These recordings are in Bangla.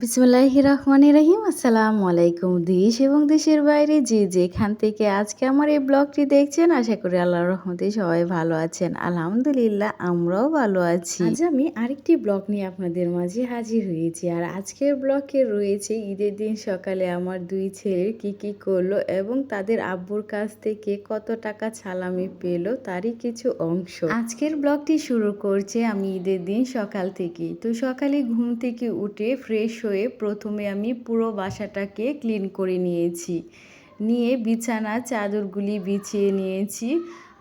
বিসমুল্লাহ রহমান রহিম আসসালামু আলাইকুম দেশ এবং দেশের বাইরে যে যেখান থেকে আজকে আমার এই ব্লগটি দেখছেন, আশা করি আল্লাহ রহমতে সবাই ভালো আছেন। আলহামদুলিল্লাহ, আমরাও ভালো আছি। আজ আমি আরেকটি ব্লগ নিয়ে আপনাদের মাঝে হাজির হয়েছি। আর আজকের ব্লগে রয়েছে ঈদের দিন সকালে আমার দুই ছেলের কি কি করল এবং তাদের আব্বুর কাছ থেকে কত টাকা ছালামি পেল তারই কিছু অংশ। আজকের ব্লগটি শুরু করছে আমি ঈদের দিন সকাল থেকে তো সকালে ঘুম থেকে উঠে ফ্রেশ হয়ে প্রথমে আমি পুরো বাসাটাকে ক্লিন করে নিয়েছি। নিয়ে বিছানা চাদরগুলি বিছিয়ে নিয়েছি।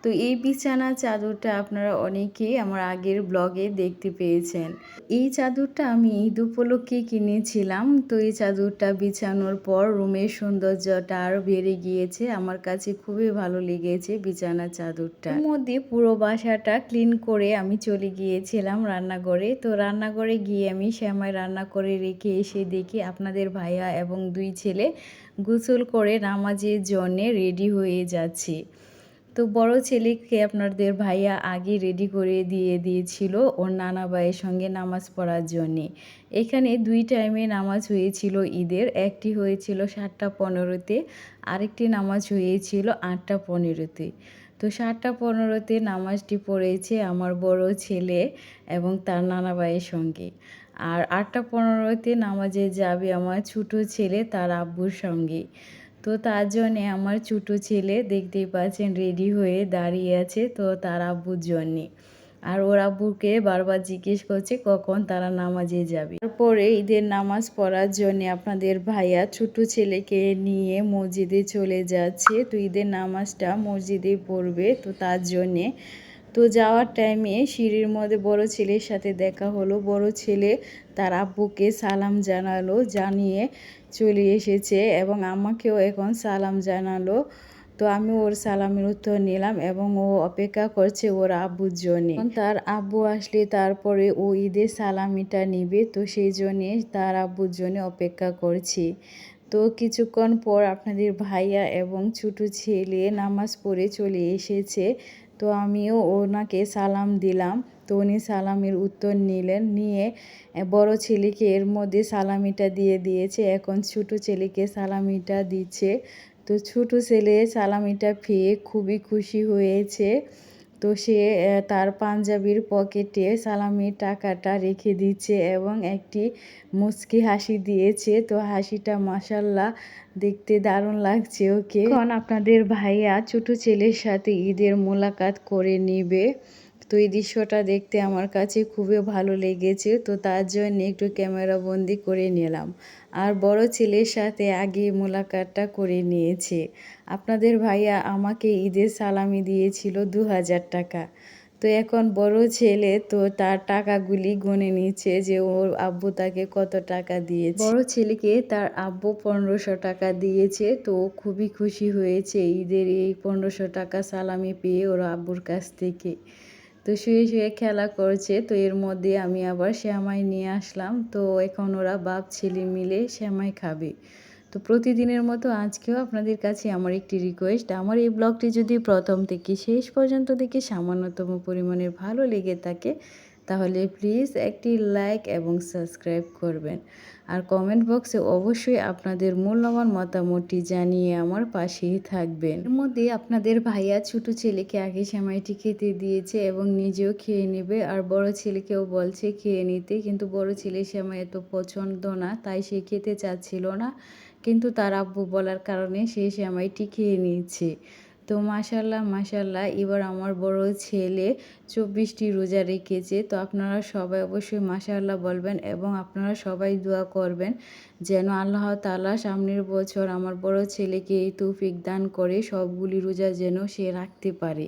তো এই বিছানা চাদরটা আপনারা অনেকেই আমার আগের ব্লগে দেখতে পেয়েছেন। এই চাদরটা আমি ঈদ উপলক্ষে কিনেছিলাম। তো এই চাদরটা বিছানোর পর রুমের সৌন্দর্যটা আরও বেড়ে গিয়েছে। আমার কাছে খুবই ভালো লেগেছে বিছানা চাদরটা। মধ্যে পুরো বাসাটা ক্লিন করে আমি চলে গিয়েছিলাম রান্নাঘরে। তো রান্নাঘরে গিয়ে আমি শ্যামাই রান্না করে রেখে এসে দেখি আপনাদের ভাইয়া এবং দুই ছেলে গোসল করে নামাজের জন্যে রেডি হয়ে যাচ্ছে। তো বড় ছেলেকে আপনাদের ভাইয়া আগে রেডি করে দিয়ে দিয়েছিল ওর নানা ভাইয়ের সঙ্গে নামাজ পড়ার জন্যে। এখানে দুই টাইমে নামাজ হয়েছিল ঈদের, একটি হয়েছিল সাতটা পনেরোতে, আরেকটি নামাজ হয়েছিল আটটা পনেরোতে। তো সাতটা পনেরোতে নামাজটি পড়েছে আমার বড় ছেলে এবং তার নানা ভাইয়ের সঙ্গে। আর আটটা পনেরোতে নামাজে যাবে আমার ছোটো ছেলে তার আব্বুর সঙ্গে। তো তার জন্যে আমার ছোটো ছেলে দেখতেই পাচ্ছেন রেডি হয়ে দাঁড়িয়ে আছে, তো তার আব্বুর জন্যে। আর ওর আব্বুকে বারবার জিজ্ঞেস করছে কখন তারা নামাজে যাবে। তারপরে ঈদের নামাজ পড়ার জন্য আপনাদের ভাইয়া ছোট ছেলেকে নিয়ে মসজিদে চলে যাচ্ছে, তো ঈদের নামাজটা মসজিদে পড়বে, তো তার জন্যে তো যাওয়ার টাইমে সিঁড়ির মধ্যে বড় ছেলের সাথে দেখা হলো। বড় ছেলে তার আব্বুকে সালাম জানালো, জানিয়ে চলে এসেছে এবং আমাকেও এখন সালাম জানালো। তো আমি ওর সালামের উত্তর নিলাম এবং ও অপেক্ষা করছে ওর আব্বুর জন্যে। তার আব্বু আসলে তারপরে ও ঈদের সালামিটা নিবে, তো সেই জন্যে তার আব্বুর জন্য অপেক্ষা করছি। তো কিছুক্ষণ পর আপনাদের ভাইয়া এবং ছোটো ছেলে নামাজ পড়ে চলে এসেছে। তো আমিও ওনাকে সালাম দিলাম। তো উনি সালামির উত্তর নিলেন। নিয়ে বড় ছেলেকে এর মধ্যে সালামিটা দিয়ে দিয়েছে। এখন ছোটো ছেলেকে সালামিটা দিচ্ছে। তো ছোটো ছেলে সালামিটা পেয়ে খুবই খুশি হয়েছে। তো সে তার পাঞ্জাবির পকেটে সালামির টাকাটা রেখে দিচ্ছে এবং একটি মুচকি হাসি দিয়েছে। তো হাসিটা মাসাল্লাহ দেখতে দারুণ লাগছে ওকে। এখন আপনাদের ভাইয়া ছোট ছেলের সাথে ঈদের মোলাকাত করে নিবে। তো এই দৃশ্যটা দেখতে আমার কাছে খুবই ভালো লেগেছে, তো তার জন্য একটু ক্যামেরা বন্দি করে নিলাম। আর বড় ছেলের সাথে আগে মোলাকাতটা করে নিয়েছে। আপনাদের ভাইয়া আমাকে ঈদের সালামি দিয়েছিল দু হাজার টাকা। তো এখন বড় ছেলে, তো তার টাকাগুলি গনে নিচ্ছে যে ওর আব্বু তাকে কত টাকা দিয়েছে। বড় ছেলেকে তার আব্বু পনেরোশো টাকা দিয়েছে, তো ও খুবই খুশি হয়েছে ঈদের এই পনেরোশো টাকা সালামি পেয়ে ওর আব্বুর কাছ থেকে। তো শুয়ে শুয়ে খেলা করছে, তো এর মধ্যে আমি আবার শ্যামাই নিয়ে আসলাম। তো এখন ওরা বাপ ছেলে মিলে শ্যামাই খাবে। তো প্রতিদিনের মতো আজকেও আপনাদের কাছে আমার একটি রিকোয়েস্ট আমার এই ব্লগটি যদি প্রথম থেকে শেষ পর্যন্ত দেখে সামান্যতম পরিমাণের ভালো লেগে থাকে তাহলে প্লিজ একটি লাইক এবং সাবস্ক্রাইব করবেন। আর কমেন্ট বক্সে অবশ্যই আপনাদের মূল্যবান মতামতটি জানিয়ে আমার পাশেই থাকবেন। এর মধ্যে আপনাদের ভাইয়া ছোট ছেলেকে আগে সেমাইটি খেতে দিয়েছে এবং নিজেও খেয়ে নেবে আর বড় ছেলেকেও বলছে খেয়ে নিতে। কিন্তু বড় ছেলে সেমাই এত পছন্দ না, তাই সে খেতে চাচ্ছিল না। কিন্তু তার আব্বু বলার কারণে সে সেমাইটি খেয়ে নিয়েছে। তো মাশাল্লাহ মাশাল্লাহ। এবার আমার বড় ছেলে চব্বিশটি রোজা রেখেছে। তো আপনারা সবাই অবশ্যই মাশাল্লাহ বলবেন এবং আপনারা সবাই দোয়া করবেন যেন আল্লাহ তালা সামনের বছর আমার বড় ছেলেকে এই তৌফিক দান করে সবগুলি রোজা যেন সে রাখতে পারে।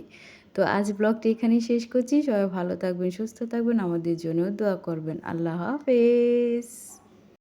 তো আজ ব্লগটি এখানেই শেষ করছি। সবাই ভালো থাকবেন, সুস্থ থাকবেন। আমাদের জন্য দোয়া করবেন। আল্লাহ হাফেজ।